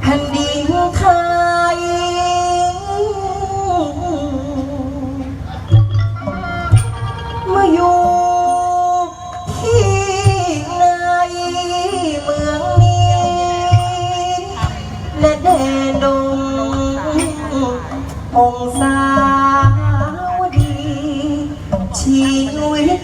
แผ่นดินไทยเมื่ออยู่ที่ไหนเมืองนี้ และแดนดงองศาวดี ชีวิต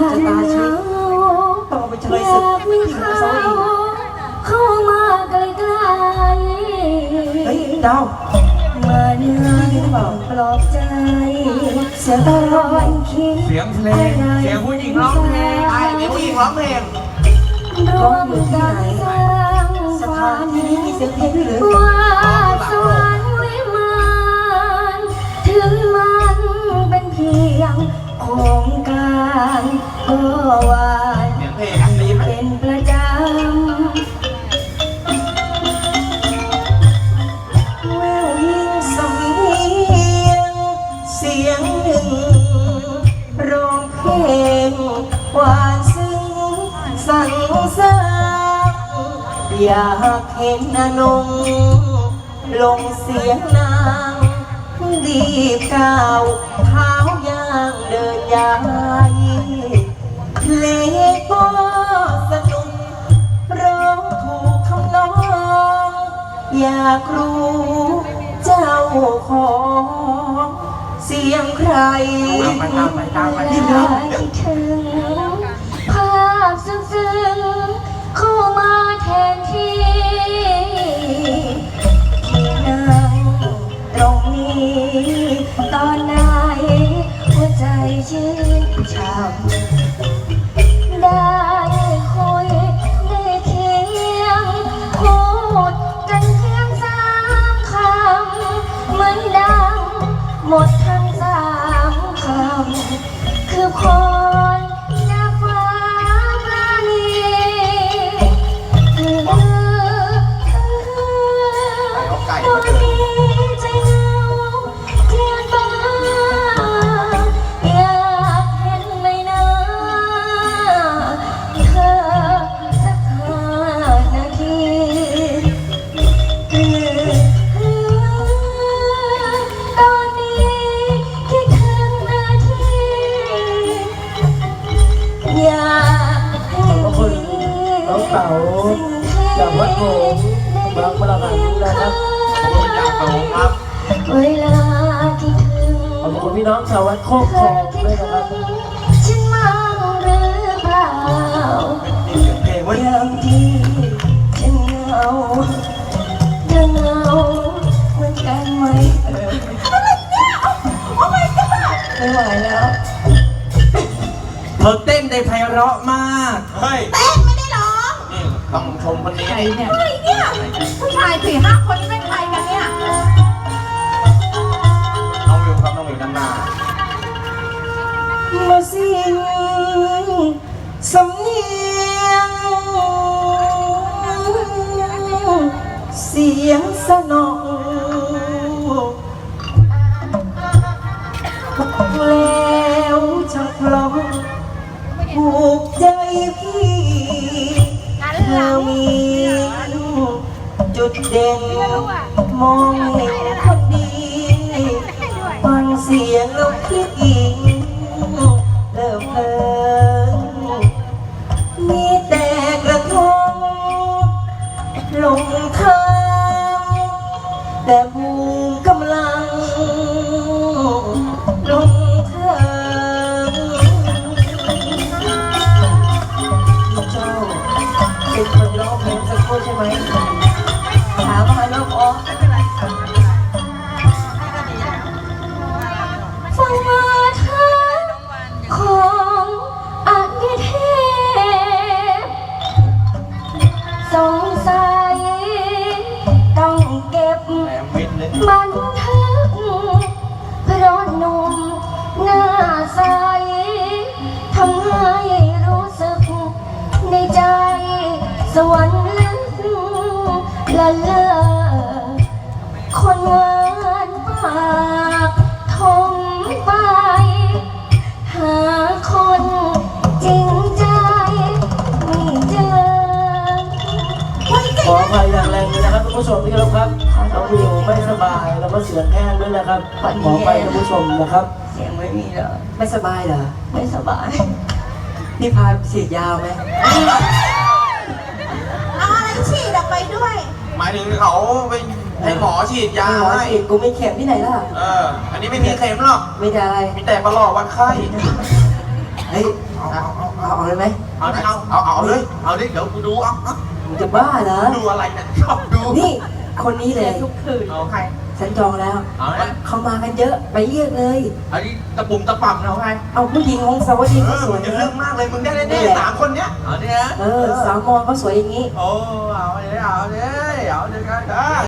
ยินเลยว่าจะตาชีวิตต้องเอาไปเฉลยศึกที่หาเสาอีกเข้ามาใกล้เฮ้ยดาวๆมาเนื้อปลอบใจเสียงตตาร้ออนนคิด เสียงเพลง เสียงผู้หญิงร้องเพลงใช่เดี๋ยวผู้หญิงร้องเพลงร่วมกันสร้างสฝัถานนที่นี้มีเสียงเพลงด้วยหรือ ว่า หวานซึ้งสั่งสร้าอยากเห็นอนงลงเสียงนางรีบก้าวเท้าย่างเดินยายเพลงก็สนุกร้องถูกคำน้อง อยากรู้เจ้าของ เสียงใครไปตามไปตามไปรีบอร้ยาองกถึงภาพซึ้งๆเข้ามาแทนที่ที่นั่งตรงนี้ ตอนไหนหัวใจชื่นชม เต๋าจากวัดโพบางประหันนะครับขอบคุณจากโตครับเวลาที่ถึงขอบคุณพี่น้องชาววัดโคกเธทองด้วยนะครับฉันมั่งหรือเปล่านี่เสียงเพลงเว้ยยามที่ฉันเหงาเธอเหงาเหมือนกันไหมไม่ไหวแล้วเธอเต้นได้ไพเราะมาก เฮ้ย ต้องชมคนนี้ใครเนี่ย เฮ้ยเนี่ยผู้ชายสี่ห้าคนนี่เป็นใครกันเนี่ย น้องวิวครับน้องวิวด้านหน้ามาสิ้นสำเนียง เสียงสนอ จุดเด่นมองเห็นคนดี ฟังเสียงแล้วคิดอี 妈 เสียงแห้งด้วยนะครับวันนี้ขอไปท่านผู้ชมนะครับ เสียงไม่มีแล้วไม่สบายเหรอ ไม่สบาย นี่พาฉีดยาวไหมเอาอะไรฉีดออกไปด้วย หมายถึงเขาไปให้หมอฉีดยาหมอให้ฉีดกูไม่เข็มที่ไหนล่ะ เออ อันนี้ไม่มีเข็มหรอก ไม่ได้ มีแต่ประหลอดวัดไข้ เฮ้ย เอาเอาเอาเอาเอาเลยไหมเอาดิเอาเอาเอาเลย เอาดิเดี๋ยวกูดูเอาเอามึงจะบ้าเหรอดูอะไรเนี่ยชอบดู นี่ คนนี้เลย ทุกคืนเอาใครฉันจองแล้ว เอาเนี่ยเขามากันเยอะไปเรียกเลย อันนี้ตะปุ่มตะปั่มเอาใครเอาผู้หญิงของสาวดีเอเขาอสมึวยงจะนะเรื่องมากเลยมึงได้แน่ๆสามคนเนี้ยเอาเนี่ยเออสาวมองเขาสวยอย่างนี้ โอ้เอาเลยเอาเลยเอาเลยกันได้